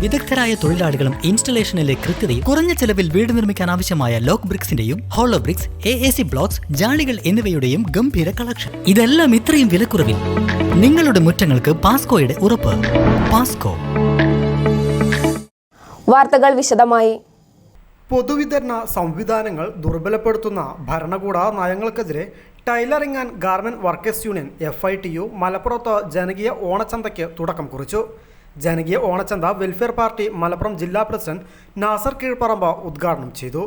വിദഗ്ധരായ തൊഴിലാളികളും ഇൻസ്റ്റലേഷനിലെ കൃത്യതയും കുറഞ്ഞ ചെലവിൽ വീട് നിർമ്മിക്കാൻ ആവശ്യമായ lock ബ്രിക്സിന്റെയും hollow bricks A A C blocks ജാളികൾ എന്നിവയുടെയും ഗംഭീര കളക്ഷൻ ഇതെല്ലാം ഇത്രയും വിലക്കുറവിൽ നിങ്ങളുടെ മുറ്റങ്ങൾക്ക് പാസ്കോയുടെ ഉറപ്പ്. പാസ്കോ വാർത്തകൾ വിശദമായി. പൊതുവിതരണ സംവിധാനങ്ങൾ ദുർബലപ്പെടുത്തുന്ന ഭരണകൂട നയങ്ങൾക്കെതിരെ tailoring and garment workers union F I T U മലപ്പുറത്ത് ജനകീയ ഓണച്ചന്തയ്ക്ക് തുടക്കം കുറിച്ചു. ജനകീയ ഓണച്ചന്ത വെൽഫെയർ പാർട്ടി മലപ്പുറം ജില്ലാ പ്രസിഡന്റ് നാസർ കീഴ്പറമ്പ ഉദ്ഘാടനം ചെയ്തു.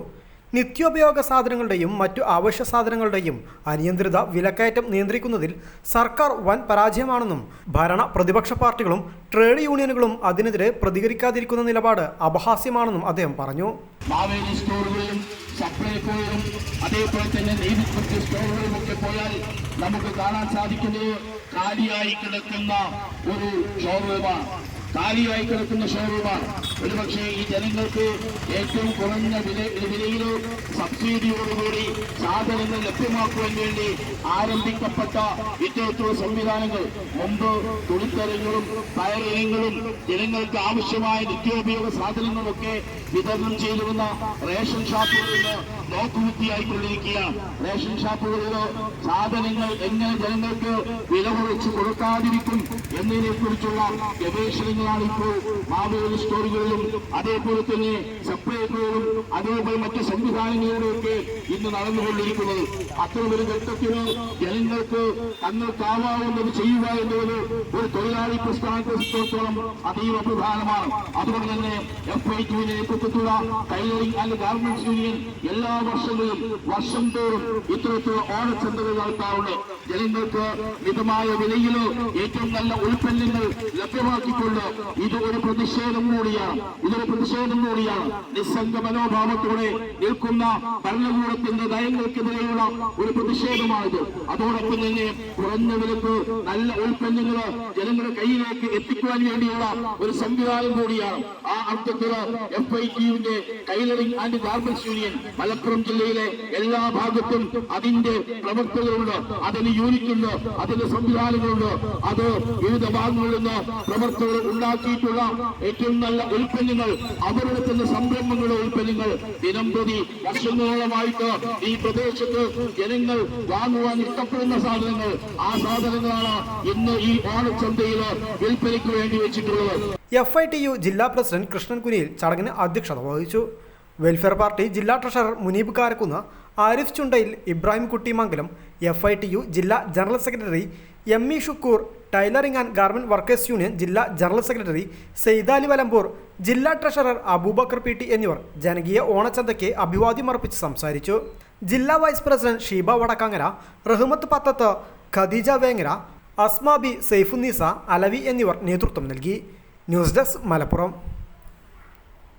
നിത്യോപയോഗ സാധനങ്ങളുടെയും മറ്റു ആവശ്യ സാധനങ്ങളുടെയും അനിയന്ത്രിത വിലക്കയറ്റം നിയന്ത്രിക്കുന്നതിൽ സർക്കാർ വൻ പരാജയമാണെന്നും ഭരണ പ്രതിപക്ഷ പാർട്ടികളും ട്രേഡ് യൂണിയനുകളും അതിനെതിരെ പ്രതികരിക്കാതിരിക്കുന്ന നിലപാട് അപഹാസ്യമാണെന്നും അദ്ദേഹം പറഞ്ഞു. അതേപോലെ തന്നെ പോയാൽ നമുക്ക് കാണാൻ സാധിക്കുന്നത് കാലിയായി കിടക്കുന്ന ഒരു ഷോറൂമാണ്. കാലിയായി കിടക്കുന്ന ഷോറൂമാണ്. ഒരുപക്ഷെ ഈ ജനങ്ങൾക്ക് ഏറ്റവും കുറഞ്ഞ വില വിലയിലോ സബ്സിഡിയോടുകൂടി സാധനങ്ങൾ ലഭ്യമാക്കുവാൻ വേണ്ടി ആരംഭിക്കപ്പെട്ട ഇത്തരത്തിലുള്ള സംവിധാനങ്ങൾ. മുമ്പ് തുണിത്തരങ്ങളും പയറിനങ്ങളും ജനങ്ങൾക്ക് ആവശ്യമായ നിത്യോപയോഗ സാധനങ്ങളൊക്കെ വിതരണം ചെയ്തിരുന്ന റേഷൻ ഷാപ്പുകളിൽ നിന്ന് നോക്കുകുത്തിയായിക്കൊണ്ടിരിക്കുകയാണ് റേഷൻ ഷാപ്പുകളിലോ സാധനങ്ങൾ എങ്ങനെ ജനങ്ങൾക്ക് വില കുറച്ച് കൊടുക്കാതിരിക്കും എന്നതിനെക്കുറിച്ചുള്ള ഗവേഷണങ്ങളാണ് ഇപ്പോൾ മാവേലി സ്റ്റോറുകളിലും അതേപോലെ തന്നെ സപ്ലൈകോയിലും അതേപോലെ മറ്റ് സംവിധാനങ്ങളിലൂടെയൊക്കെ ഇന്ന് നടന്നുകൊണ്ടിരിക്കുന്നത്. അത്തരമൊരു ഘട്ടത്തിന് ജനങ്ങൾക്ക് തങ്ങൾക്കാവാവുന്നത് ചെയ്യുക എന്നുള്ളത് ഒരു തൊഴിലാളി പ്രസ്ഥാനത്തെ സംബന്ധിച്ചിടത്തോളം അതീവ പ്രധാനമാണ്. അതുകൊണ്ട് തന്നെ എഫ് ഐ ടുവിന്റെ നേതൃത്വത്തിലുള്ള ടൈലറിംഗ് ആൻഡ് ഗാർമെന്റ്സ് യൂണിയൻ എല്ലാ വർഷങ്ങളിലും വർഷം തോറും ഇത്തരത്തിലുള്ള ഓണച്ചന്തകൾ നടത്താറുണ്ട്. ജനങ്ങൾക്ക് മിതമായ വിലയിലോ ഏറ്റവും നല്ല ഉൽപ്പന്നങ്ങൾ ലഭ്യമാക്കിക്കൊണ്ട് ഇത് ഒരു പ്രതിഷേധം കൂടിയാണ്. ഇതൊരു പ്രതിഷേധം കൂടിയാണ്. നിസ്സംഗ മനോഭാവത്തോടെ നിൽക്കുന്ന ഭരണകൂടത്തിന്റെ നയങ്ങൾക്കെതിരെയുള്ള ഒരു പ്രതിഷേധമാണിത്. അതോടൊപ്പം തന്നെ കുറഞ്ഞ വിലക്ക് നല്ല ഉൽപ്പന്നങ്ങൾ ജനങ്ങളുടെ കയ്യിലേക്ക് എത്തിക്കുവാൻ വേണ്ടിയുള്ള ഒരു സംവിധാനം കൂടിയാണ്. ആ അർത്ഥത്തിൽ എഫ് ഐ ടിയുടെ tailoring and garments union Malappuram ജില്ലയിലെ എല്ലാ ഭാഗത്തും അതിന്റെ പ്രവർത്തകരുണ്ട്. അതിന് യൂണിറ്റ് ഉണ്ട് അതിന്റെ സംവിധാനങ്ങളുണ്ട്. അത് വിവിധ ഭാഗങ്ങളിൽ നിന്ന് പ്രവർത്തകർ ഉണ്ടാക്കിയിട്ടുള്ള ഏറ്റവും നല്ല ഉൽപ്പന്നങ്ങൾ അവരുടെ തന്നെ സംരംഭങ്ങളുടെ ഉൽപ്പന്നങ്ങൾ ദിനം പ്രതി വർഷങ്ങളോളമായിട്ട് ഈ പ്രദേശത്ത് ജനങ്ങൾ വാങ്ങുവാൻ ഇഷ്ടപ്പെടുന്ന സാധനങ്ങൾ. ആ സാധനങ്ങളാണ് ഇന്ന് ഈ ഓണച്ചന്തയിൽ വിൽപ്പനയ്ക്ക് വേണ്ടി വെച്ചിട്ടുള്ളത്. എഫ് ഐ ടി യു ജില്ലാ പ്രസിഡന്റ് കൃഷ്ണൻ കുനിയിൽ ചടങ്ങിന് അധ്യക്ഷത വഹിച്ചു. വെൽഫെയർ പാർട്ടി ജില്ലാ treasurer Muneeb Karakkunnu Arif Chundayil Ibrahim Kuttimangalam F I T U ജില്ലാ general secretary M E Shukoor tailoring and garment workers union ജില്ലാ ജനറൽ സെക്രട്ടറി സെയ്താലി വലമ്പൂർ ജില്ലാ ട്രഷറർ അബൂബക്കർ പി ടി എന്നിവർ ജനകീയ ഓണച്ചന്തയ്ക്ക് അഭിവാദ്യം അർപ്പിച്ച് സംസാരിച്ചു. ജില്ലാ വൈസ് പ്രസിഡന്റ് ഷീബ വടക്കാങ്ങര റഹ്മത്ത് പത്തത്ത് ഖദീജ വേങ്ങര അസ്മാബി സെയ്ഫുന്നീസ അലവി എന്നിവർ നേതൃത്വം നൽകി. News desk Malappuram.